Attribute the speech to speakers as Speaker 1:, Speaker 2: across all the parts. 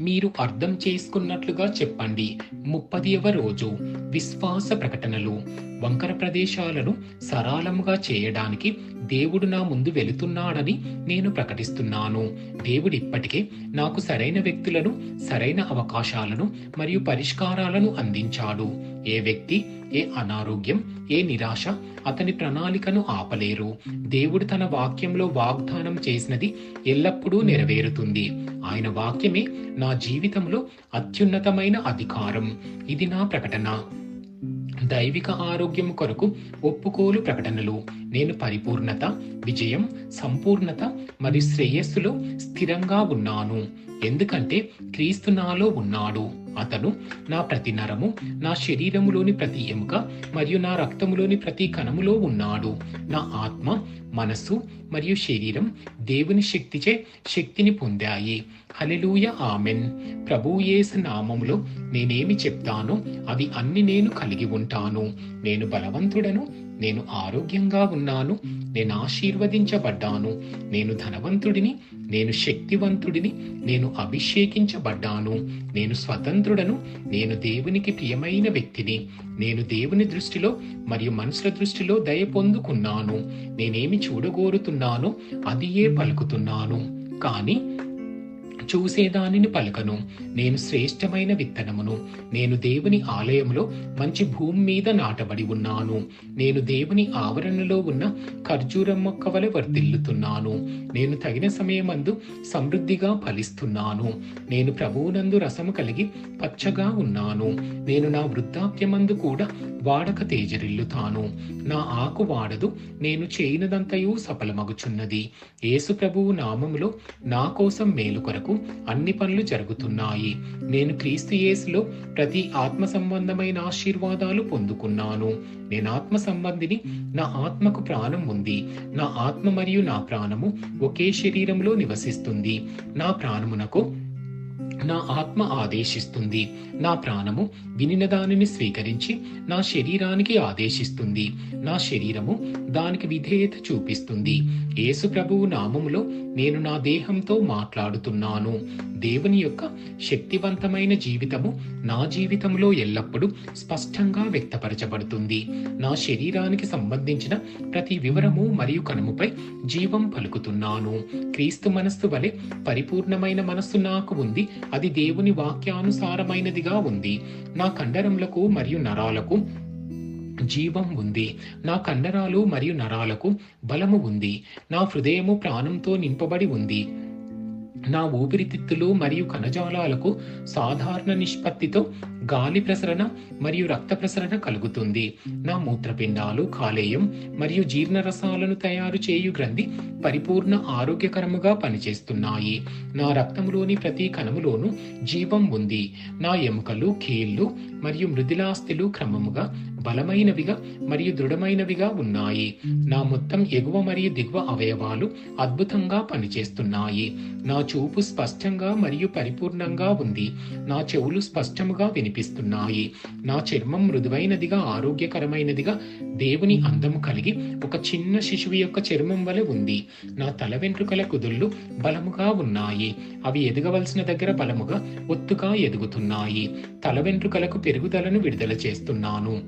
Speaker 1: మీరు అర్థం చేసుకున్నట్లుగా చెప్పండి. ముప్పదియవ రోజు విశ్వాస ప్రకటనలు. వంకర ప్రదేశాలను సరళముగా చేయడానికి దేవుడు నా ముందు వెళుతున్నాడని నేను ప్రకటిస్తున్నాను. దేవుడు ఇప్పటికే నాకు సరైన వ్యక్తులను సరైన అవకాశాలను మరియు పరిష్కారాలను అందించాడు. ఏ వ్యక్తి ఏ అనారోగ్యం ఏ నిరాశ అతని ప్రణాళికను ఆపలేరు. దేవుడు తన వాక్యంలో వాగ్దానం చేసినది ఎల్లప్పుడూ నెరవేరుతుంది. ఆయన వాక్యమే నా జీవితంలో అత్యున్నతమైన అధికారం. ఇది నా ప్రకటన. దైవిక ఆరోగ్యం కొరకు ఒప్పుకోలు ప్రకటనలు. నేను పరిపూర్ణత విజయం సంపూర్ణత మరియు శ్రేయస్సులో స్థిరంగా ఉన్నాను. ఎందుకంటే క్రీస్తు నాలో ఉన్నాడు. అతను నా ప్రతి నరము నా శరీరములోని ప్రతి ఎముక మరియు నా రక్తములోని ప్రతి కణములో ఉన్నాడు. నా ఆత్మ మనస్సు మరియు శరీరం దేవుని శక్తిచే శక్తిని పొందాయి. హలెలూయ ఆమెన్. ప్రభుయేసు నామములో నేనేమి చెప్తానో అవి అన్ని నేను కలిగి ఉంటాను. నేను బలవంతుడను నేను ఆరోగ్యంగా ఉన్నాను నేను ఆశీర్వదించబడ్డాను. నేను ధనవంతుడిని నేను శక్తివంతుడిని నేను అభిషేకించబడ్డాను. నేను స్వతంత్రుడను నేను దేవునికి ప్రియమైన వ్యక్తిని. నేను దేవుని దృష్టిలో మరియు మనుషుల దృష్టిలో దయ పొందుకున్నాను. నేనేమి చూడగోరుతున్నానో అది ఏ పలుకుతున్నాను. కానీ చూసేదానిని పలకను. నేను శ్రేష్టమైన విత్తనమును. నేను దేవుని ఆలయంలో మంచి భూమి మీద నాటబడి ఉన్నాను. నేను దేవుని ఆవరణలో ఉన్న ఖర్జూరం మొక్క వలె వర్ధిల్లుతున్నాను. నేను తగిన సమయమందు సమృద్ధిగా ఫలిస్తున్నాను. నేను ప్రభువునందు రసము కలిగి పచ్చగా ఉన్నాను. నేను నా వృద్ధాప్యమందు కూడా వాడక తేజరిల్లుతాను. నా ఆకు వాడదు నేను చేయనదంతయు సఫలమగుచున్నది. యేసు ప్రభువు నామములో నా కోసం మేలు కొరకు అన్ని పనులు జరుగుతున్నాయి. నేను క్రీస్తు యేసులో ప్రతి ఆత్మ సంబంధమైన ఆశీర్వాదాలు పొందుకున్నాను. నేను ఆత్మ సంబంధిని నా ఆత్మకు ప్రాణం ఉంది. నా ఆత్మ మరియు నా ప్రాణము ఒకే శరీరంలో నివసిస్తుంది. నా ప్రాణమునకు నా ఆత్మ ఆదేశిస్తుంది. నా ప్రాణము వినిన దానిని స్వీకరించి నా శరీరానికి ఆదేశిస్తుంది. నా శరీరము దానికి విధేయత చూపిస్తుంది. యేసు ప్రభువు నామములో నేను నా దేహంతో మాట్లాడుతున్నాను. దేవుని యొక్క శక్తివంతమైన జీవితము నా జీవితంలో ఎల్లప్పుడూ స్పష్టంగా వ్యక్తపరచబడుతుంది. నా శరీరానికి సంబంధించిన ప్రతి వివరము మరియు కనుముపై జీవం పలుకుతున్నాను. క్రీస్తు మనస్సు వలె పరిపూర్ణమైన మనస్సు నాకు ఉంది. అది దేవుని వాక్యానుసారమైనదిగా ఉంది. నా కండరములకు మరియు నరాలకు జీవం ఉంది. నా కండరాలు మరియు నరాలకు బలము ఉంది. నా హృదయము ప్రాణంతో నింపబడి ఉంది. నా ఊపిరితిత్తులు మరియు కణజాలాలకు సాధారణ నిష్పత్తితో గాలి ప్రసరణ మరియు రక్త ప్రసరణ కలుగుతుంది. నా మూత్రపిండాలు కాలేయం మరియు జీర్ణరసాలను తయారు చేయు గ్రంథి పరిపూర్ణ ఆరోగ్యకరముగా పనిచేస్తున్నాయి. నా రక్తములోని ప్రతి కణములోనూ జీవం ఉంది. నా ఎముకలు కీళ్ళు మరియు మృదులాస్థిలు క్రమముగా బలమైనవిగా మరియు దృఢమైనవిగా ఉన్నాయి. నా మొత్తం ఎగువ మరియు దిగువ అవయవాలు అద్భుతంగా పనిచేస్తున్నాయి. నా చూపు స్పష్టంగా మరియు పరిపూర్ణంగా ఉంది. నా చెవులు స్పష్టముగా వినిపిస్తున్నాయి. నా చర్మం మృదువైనదిగా ఆరోగ్యకరమైనదిగా దేవుని అందము కలిగి ఒక చిన్న శిశువు యొక్క చర్మం వలె ఉంది. నా తల వెంట్రుకల కుదుళ్ళు బలముగా ఉన్నాయి. అవి ఎదగవలసిన దగ్గర బలముగా ఒత్తుగా ఎదుగుతున్నాయి. తల వెంట్రుకలకు పెరుగుదలను విడుదల చేస్తున్నాను.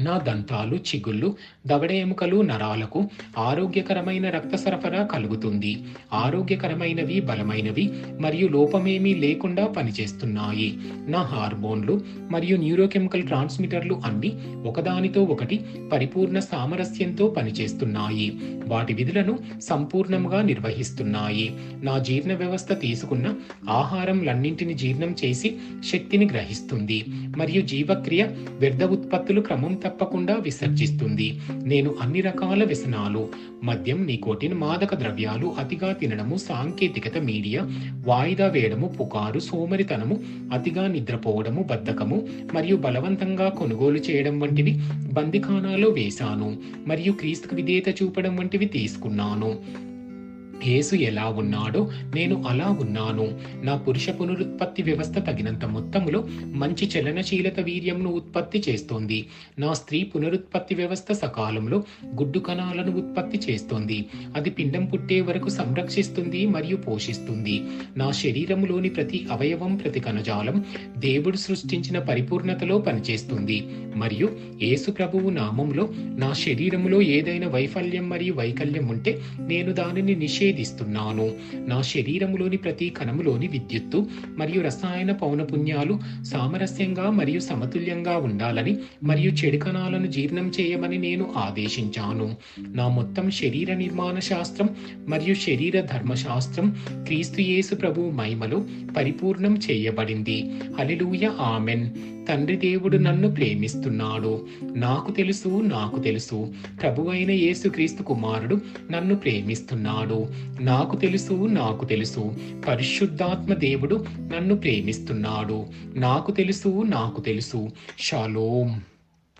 Speaker 1: నా దంతాలు చిగుళ్ళు దవడ ఎముకలు నరాలకు ఆరోగ్యకరమైన రక్త సరఫరా కలుగుతుంది. ఆరోగ్యకరమైనవి బలమైనవి మరియు లోపమేమీ లేకుండా పనిచేస్తున్నాయి. నా హార్మోన్లు మరియు న్యూరోకెమికల్ ట్రాన్స్మిటర్లు అన్ని ఒకదానితో ఒకటి పరిపూర్ణ సామరస్యంతో పనిచేస్తున్నాయి. వాటి విధులను సంపూర్ణంగా నిర్వహిస్తున్నాయి. నా జీర్ణ వ్యవస్థ తీసుకున్న ఆహారంలన్నింటిని జీర్ణం చేసి శక్తిని గ్రహిస్తుంది. మరియు జీవక్రియ వ్యర్థ ఉత్పత్తులు క్రమం తప్పకుండా విసర్జిస్తుంది. నేను అన్ని రకాల వ్యసనాలు మద్యం నికోటిన్ మాదక ద్రవ్యాలు అతిగా తినడము సాంకేతికత మీడియా వాయిదా వేయడము పుకారు సోమరితనము అతిగా నిద్రపోవడము బద్ధకము మరియు బలవంతంగా కొనుగోలు చేయడం వంటివి బందిఖానాలో వేశాను. మరియు క్రీస్తుకు విధేయత చూపడం వంటివి తీసుకున్నాను. యేసు ఎలా ఉన్నాడో నేను అలా ఉన్నాను. నా పురుష పునరుత్పత్తి వ్యవస్థ తగినంత మొత్తంలో మంచి చలనశీలత వీర్యంను ఉత్పత్తి చేస్తోంది. నా స్త్రీ పునరుత్పత్తి వ్యవస్థ సకాలంలో గుడ్డు కణాలను ఉత్పత్తి చేస్తోంది. అది పిండం పుట్టే వరకు సంరక్షిస్తుంది మరియు పోషిస్తుంది. నా శరీరంలోని ప్రతి అవయవం ప్రతి కణజాలం దేవుడు సృష్టించిన పరిపూర్ణతలో పనిచేస్తుంది. మరియు యేసు ప్రభువు నామంలో నా శరీరములో ఏదైనా వైఫల్యం మరియు వైకల్యం ఉంటే నేను దానిని నిషేధిస్తున్నాను నా శరీరములోని ప్రతి కణములోని విద్యుత్తు మరియు రసాయన పౌనపుణ్యాలు సామరస్యంగా మరియు సమతుల్యంగా ఉండాలని మరియు చెడు కణాలను జీర్ణం చేయమని నేను ఆదేశించాను. నా మొత్తం శరీర నిర్మాణ శాస్త్రం మరియు శరీర ధర్మశాస్త్రం క్రీస్తు యేసు ప్రభు మహిమలో పరిపూర్ణం చేయబడింది. హలిలూయ ఆమెన్. తండ్రి దేవుడు నన్ను ప్రేమిస్తున్నాడు. నాకు తెలుసు నాకు తెలుసు. ప్రభు అయిన యేసుక్రీస్తు కుమారుడు నన్ను ప్రేమిస్తున్నాడు. నాకు తెలుసు నాకు తెలుసు. పరిశుద్ధాత్మ దేవుడు నన్ను ప్రేమిస్తున్నాడు. నాకు తెలుసు నాకు తెలుసు. షాలోం.